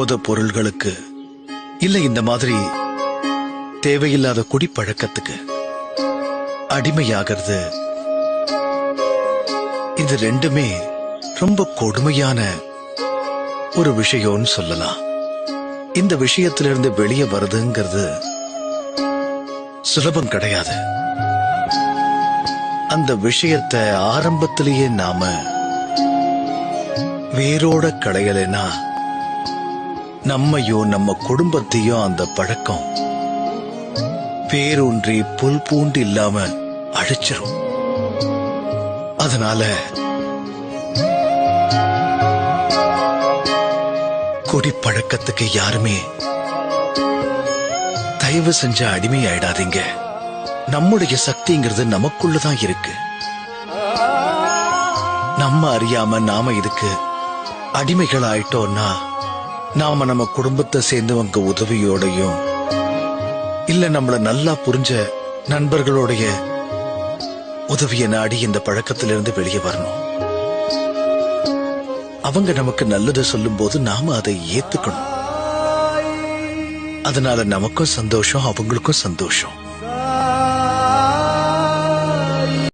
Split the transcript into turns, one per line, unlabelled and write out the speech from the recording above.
போத பொருள்களுக்கு. இல்ல இந்த மாதிரி தேவையில்லாத குடிப்பழக்கத்துக்கு. அடிமையாகிறது. இது ரெண்டுமே ரொம்ப கொடுமையான ஒரு விஷயம்னு சொல்லலாம். இந்த விஷயத்திலிருந்து வெளியே வருதுங்கிறது சுலபம் கிடையாது. அந்த விஷயத்தை ஆரம்பத்திலேயே நாம வேரோட களையலைன்னா நம்மையும் நம்ம குடும்பத்தையும் அந்த பழக்கம். பேரூன்றி புல் பூண்டு இல்லாம அழிச்சிரும். அதனால குடிப்பழக்கத்துக்கு யாருமே தயவு செஞ்ச அடிமை ஆயிடாதீங்க நம்முடைய சக்திங்கிறது நமக்குள்ளதான் இருக்கு. நம்ம அறியாம நாம இதுக்கு அடிமைகள் ஆயிட்டோம்னா நாம நம்ம குடும்பத்தை சேர்ந்தவங்க உதவியோடையும் இல்ல நம்மள நல்லா புரிஞ்ச நண்பர்களுடைய உதவிய நாடி இந்த பழக்கத்திலிருந்து வெளியே வரணும். அவங்க நமக்கு நல்லதை சொல்லும் போது நாம அதை ஏத்துக்கணும். அதனால நமக்கும் சந்தோஷம் அவங்களுக்கும் சந்தோஷம்.